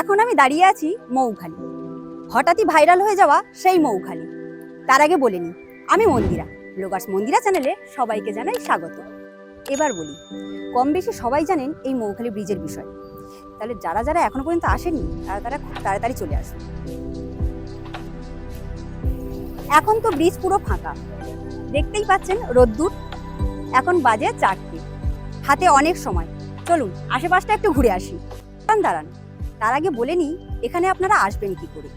এখন আমি দাঁড়িয়ে আছি মৌখালি। হঠাৎই ভাইরাল হয়ে যাওয়া সেই মৌখালি। তার আগে বলে নিই, আমি মন্দিরা। লোগাস মন্দিরা চ্যানেলে সবাইকে জানাই স্বাগত। এবার বলি কম বেশি সবাই জানেন এই মৌখালি ব্রিজের বিষয়। তাহলে যারা যারা এখনও পর্যন্ত আসেনি তারা তারা খুব তাড়াতাড়ি চলে আসবে এখন তো ব্রিজ পুরো ফাঁকা। দেখতেই পাচ্ছেন রোদ্দুর। এখন বাজে চারটে। হাতে অনেক সময়। চলুন, আশেপাশটা একটু ঘুরে আসি। দাঁড়ান। তার আগে বলে নিই, এখানে আপনারা আসবেন কি করে?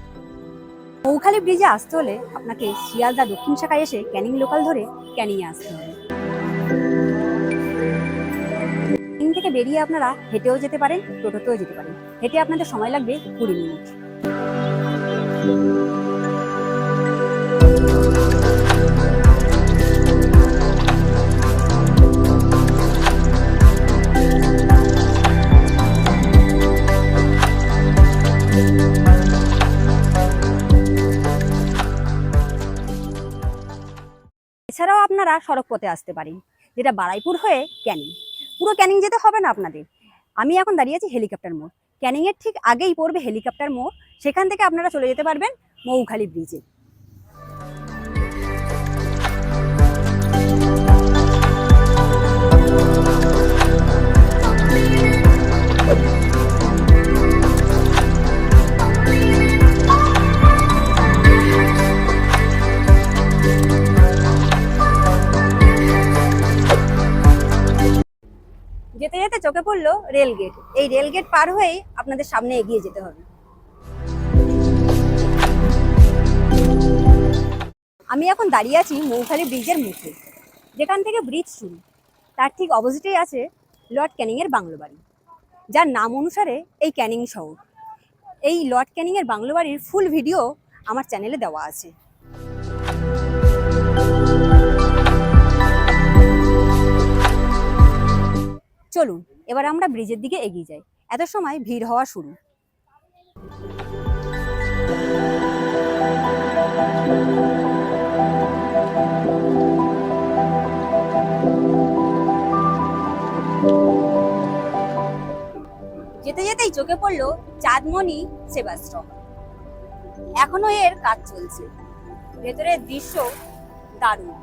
মৌখালি ব্রিজে আসতে হলে আপনাকে শিয়ালদা দক্ষিণ শাখায় এসে ক্যানিং লোকাল ধরে ক্যানিংয়ে আসতে হবে। ক্যানিং থেকে বেরিয়ে আপনারা হেঁটেও যেতে পারেন, টোটোতেও যেতে পারেন। হেঁটে আপনাদের সময় লাগবে কুড়ি মিনিট। এছাড়াও আপনারা সড়ক পথে আসতে পারেন, যেটা বারাইপুর হয়ে ক্যানিং। পুরো ক্যানিং যেতে হবে না আপনাদের। আমি এখন দাঁড়িয়ে আছি হেলিকপ্টার মোড়। ক্যানিংয়ের ঠিক আগেই পড়বে হেলিকপ্টার মোড়। সেখান থেকে আপনারা চলে যেতে পারবেন মৌখালি ব্রিজে। চোখে পড়ল রেল গেট এই রেল গেট পার হয়েই আপনাদের সামনে এগিয়ে যেতে হবে। আমি এখন দাঁড়িয়ে আছি মৌখালি ব্রিজের মুখে, যেখান থেকে ব্রিজ শুরু। তার ঠিক অপোজিটেই আছে লর্ড ক্যানিংয়ের বাংলো বাড়ি, যার নাম অনুসারে এই ক্যানিং শহর। এই লর্ড ক্যানিংয়ের বাংলো বাড়ির ফুল ভিডিও আমার চ্যানেলে দেওয়া আছে। চলুন এবার আমরা ব্রিজের দিকে এগিয়ে যাই। এত সময় ভিড় হওয়া শুরু। যেতে যেতেই চোখে পড়ল চাঁদমণি সেবাশ্রম। এখনও এর কাজ চলছে। ভেতরের দৃশ্য দারুণ।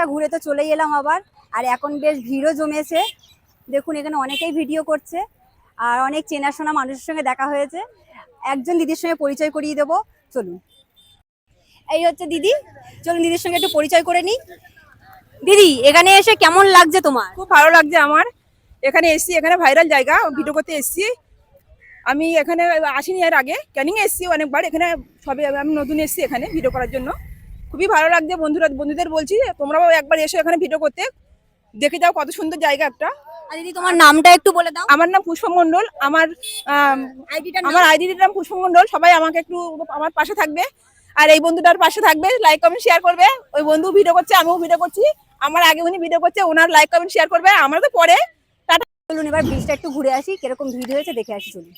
চারপাশটা ঘুরে তো চলেই এলাম আবার। আর এখন বেশ ভিড়ও জমেছে। দেখুন, এখানে অনেকেই ভিডিও করছে। আর অনেক চেনাশোনা মানুষের সঙ্গে দেখা হয়েছে। একজন দিদির সঙ্গে পরিচয় করিয়ে দেবো। চলুন। এই হচ্ছে দিদি। চলুন, দিদির সঙ্গে একটু পরিচয় করে নিই। দিদি, এখানে এসে কেমন লাগছে তোমার? খুব ভালো লাগছে আমার। এখানে এসছি, এখানে ভাইরাল জায়গা। ভিডিও করতে এসছি। আমি এখানে আসিনি এর আগে। ক্যানিং এসছি অনেকবার। এখানে সবে আমি নতুন এসছি এখানে ভিডিও করার জন্য। খুবই ভালো লাগছে বন্ধুরা বন্ধুদের বলছি তোমরাও একবার এসো এখানে ভিডিও করতে। দেখে যাও কত সুন্দর জায়গা একটা। আর দিদি তোমার নামটা একটু বলে দাও। আমার নাম পুষ্প মণ্ডল আমার আম, আমার আইডির নাম পুষ্প মণ্ডল সবাই আমাকে একটু আমার পাশে থাকবে। আর এই বন্ধুটার পাশে থাকবে লাইক কমেন্ট শেয়ার করবে। ওই বন্ধু ভিডিও করছে আমিও ভিডিও করছি। আমার আগে উনি ভিডিও করছে ওনার লাইক কমেন্ট শেয়ার করবে। আমরা তো পরে। টাটা চলুন এবার ব্রিজটা একটু ঘুরে আসি কীরকম ভিড় হয়েছে দেখে আসি চলুন।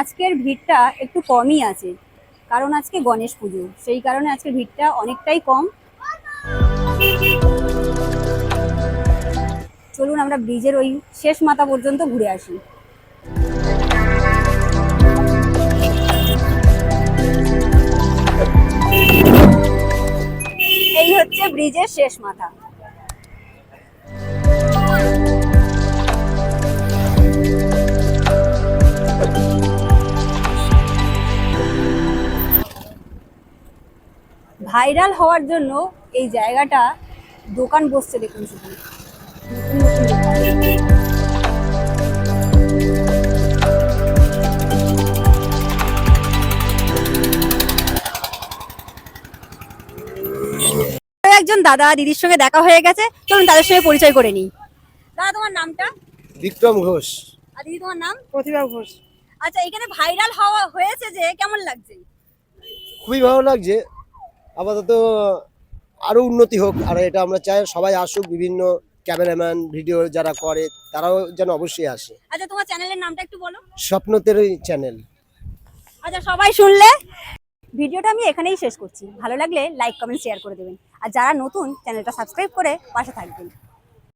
আজকের ভিড়টা একটু কমই আছে, কারণ আজকে গণেশ পুজো, সেই কারণে আজকে ভিড়টা অনেকটাই কম। চলুন আমরা ব্রিজের ওই শেষ মাথা পর্যন্ত ঘুরে আসি। এই হচ্ছে ব্রিজের শেষ মাথা। ভাইরাল হওয়ার জন্য এই জায়গাটা দোকান বসছে দেখুন দোকান। একজন দাদা দিদির সঙ্গে দেখা হয়ে গেছে চলুন তাদের সঙ্গে পরিচয় করে নিই। দাদা তোমার নামটা? বিক্রম ঘোষ। আর দিদি তোমার নাম? প্রতিভা ঘোষ। আচ্ছা এখানে ভাইরাল হওয়া হয়েছে যে কেমন লাগছে? খুবই ভালো লাগছে। আপাতত আরও উন্নতি হোক আর এটা আমরা চাই সবাই আসুক বিভিন্ন ক্যামেরাম্যান ভিডিও যারা করে তারাও যেন অবশ্যই আসে। আচ্ছা তোমার চ্যানেলের নামটা একটু বলো। স্বপ্নতের চ্যানেল। আচ্ছা সবাই শুনলে। ভিডিওটা আমি এখানেই শেষ করছি। ভালো লাগলে লাইক কমেন্ট শেয়ার করে দেবেন। আর যারা নতুন চ্যানেলটা সাবস্ক্রাইব করে পাশে থাকবেন।